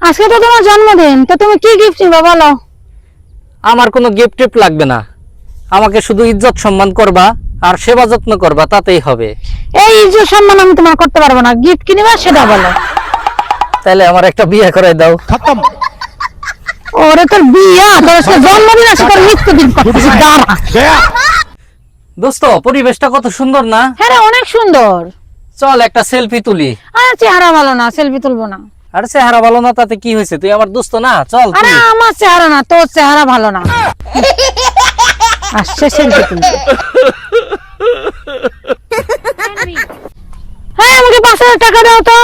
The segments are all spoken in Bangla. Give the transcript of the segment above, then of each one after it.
আজকে তো তোমার জন্মদিন তো তুমি কি গিফট নিবা বলো? আমার কোনো গিফট টিফট লাগবে না। আমাকে শুধু ইজ্জত সম্মান করবা আর সেবা যত্ন করবা তাতেই হবে। এই যে সম্মান আমি তোমার করতে পারব না। গিফট কি নিবা সেটা বলো। তাহলে আমার একটা বিয়ে করে দাও। খতম। ওরে তোর বিয়া তোর আজকে জন্মদিন আছে তোর মৃত্যুদিন দোস্ত পরিবেশটা কত সুন্দর না? হ্যাঁ রে, অনেক সুন্দর। চল একটা সেলফি তুলি। আর চেহারা ভালো না সেলফি তুলবো না। আর চেহারা ভালো না তাতে কি হয়েছে? তুই আমার দোস্ত না? চল আরে আমার চেহারা না তোর চেহারা ভালো না। আসছে তুলতে হ্যাঁ আমাকে পাঁচ হাজার টাকা দাও তো।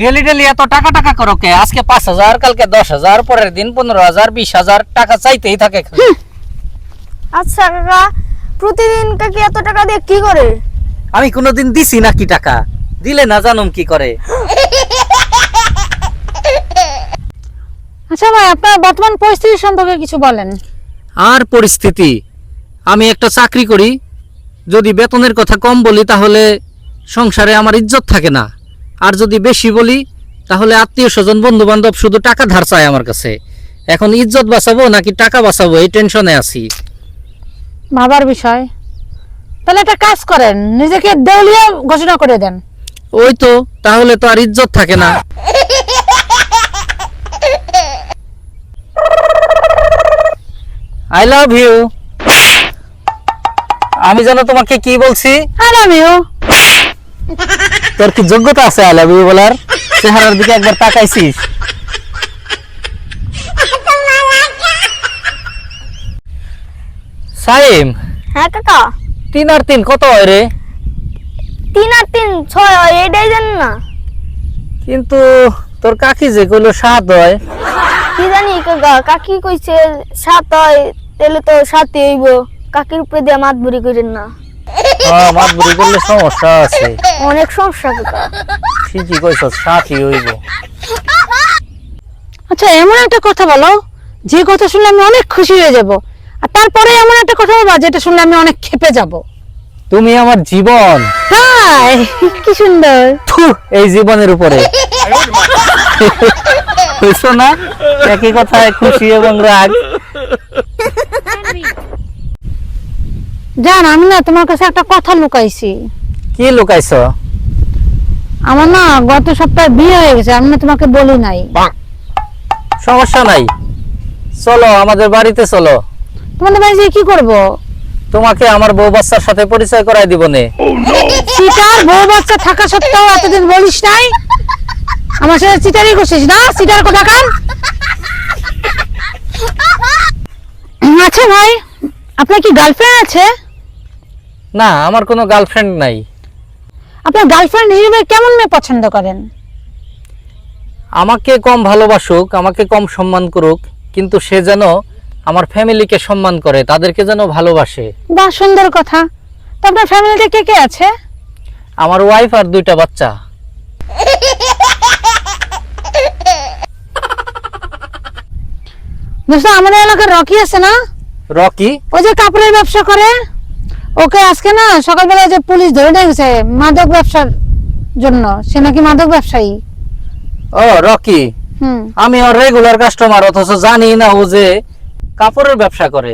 ডেলি ডেলি এত টাকা টাকা করো কে? আজকে পাঁচ হাজার কালকে দশ হাজার পরের দিন পনেরো হাজার বিশ হাজার টাকা চাইতেই থাকে আচ্ছা কাকা প্রতিদিন কাকি এত টাকা দিয়ে কি করে? আমি কোনোদিন দিছি নাকি টাকা? দিলে না জানুম কি করে? আচ্ছা ভাই আপনার বর্তমান পরিস্থিতি সম্পর্কে কিছু বলেন। আর পরিস্থিতি? আমি একটা চাকরি করি যদি বেতনের কথা কম বলি তাহলে সংসারে আমার ইজ্জত থাকে না। আর যদি বেশি বলি তাহলে আত্মীয় স্বজন বন্ধু বান্ধব শুধু টাকা ধার চায় আমার কাছে। এখন ইজ্জত বাঁচাবো নাকি টাকা বাঁচাবো এই টেনশনে আছি। ভাবার বিষয়। তাহলে একটা কাজ করেন নিজেকে দেউলিয়া ঘোষণা করে দেন। ওই তো তাহলে তো আর ইজ্জত থাকে না। আই লাভ ইউ আমি যেন তোমাকে কি বলছি? আর আমিও তোর কি যোগ্যতা আছে আই লাভ ইউ বলার? চেহারার দিকে একবার তাকাইছিস। সাইম হ্যাঁ কাকা। তিন আর তিন কত হয় রে? তিন আর তিন ছয় হয় এটাই জানেন না। কিন্তু তোর কাকি যে কইলো সাত হয় কি জানি কাকা কাকি কইছে সাত হয় তাহলে তো সাতই হইব। কাকির উপরে দিয়ে মাত বুড়ি করেন না। হ্যাঁ মাত বুড়ি করলে সমস্যা আছে। অনেক সমস্যা কাকা ঠিকই কইছ সাতই হইব। আচ্ছা এমন একটা কথা বলো যে কথা শুনলে আমি অনেক খুশি হয়ে যাব আর তারপরে এমন একটা কথা বলবা যেটা শুনলে আমি অনেক খেপে যাব। তুমি আমার জীবন। হ্যাঁ কি সুন্দর। থু, এই জীবনের উপরে। বুঝছ না? একই কথায় খুশি এবং রাগ। জান আমি না তোমার কাছে একটা কথা লুকাইছি। কি লুকাইছ? আমার না গত সপ্তাহে বিয়ে হয়ে গেছে আমি না তোমাকে বলি নাই। সমস্যা নাই। চলো আমাদের বাড়িতে চলো। তোমাদের বাড়ি যেয়ে কি করব? তোমাকে আমার বউ বাচ্চার সাথে পরিচয় করাই দিব নে। বউ বাচ্চা থাকা সত্ত্বেও এতদিন বলিস নাই? আমার সাথে চিটারি করছিস না? চিটার কথা কান? আচ্ছা ভাই আপনার কি গার্লফ্রেন্ড আছে? না আমার কোনো গার্লফ্রেন্ড নাই। আপনার গার্লফ্রেন্ড হিসেবে কেমন মেয়ে পছন্দ করেন? আমাকে কম ভালোবাসুক আমাকে কম সম্মান করুক কিন্তু সে যেন আমার ফ্যামিলিকে সম্মান করে তাদেরকে যেন ভালোবাসে। বাহ সুন্দর কথা। তো আপনার ফ্যামিলিতে কে কে আছে? আমার ওয়াইফ আর দুইটা বাচ্চা। দোস্ত আমাদের এলাকার রকি আছে না? রকি? ওই যে কাপড়ের ব্যবসা করে। ওকে আজকে না সকালবেলা যে পুলিশ ধরে নিয়ে গেছে মাদক ব্যবসার জন্য। সে নাকি মাদক ব্যবসায়ী। ও রকি? হুম। আমি ওর রেগুলার কাস্টমার অথচ জানি না ও যে কাপড়ের ব্যবসা করে।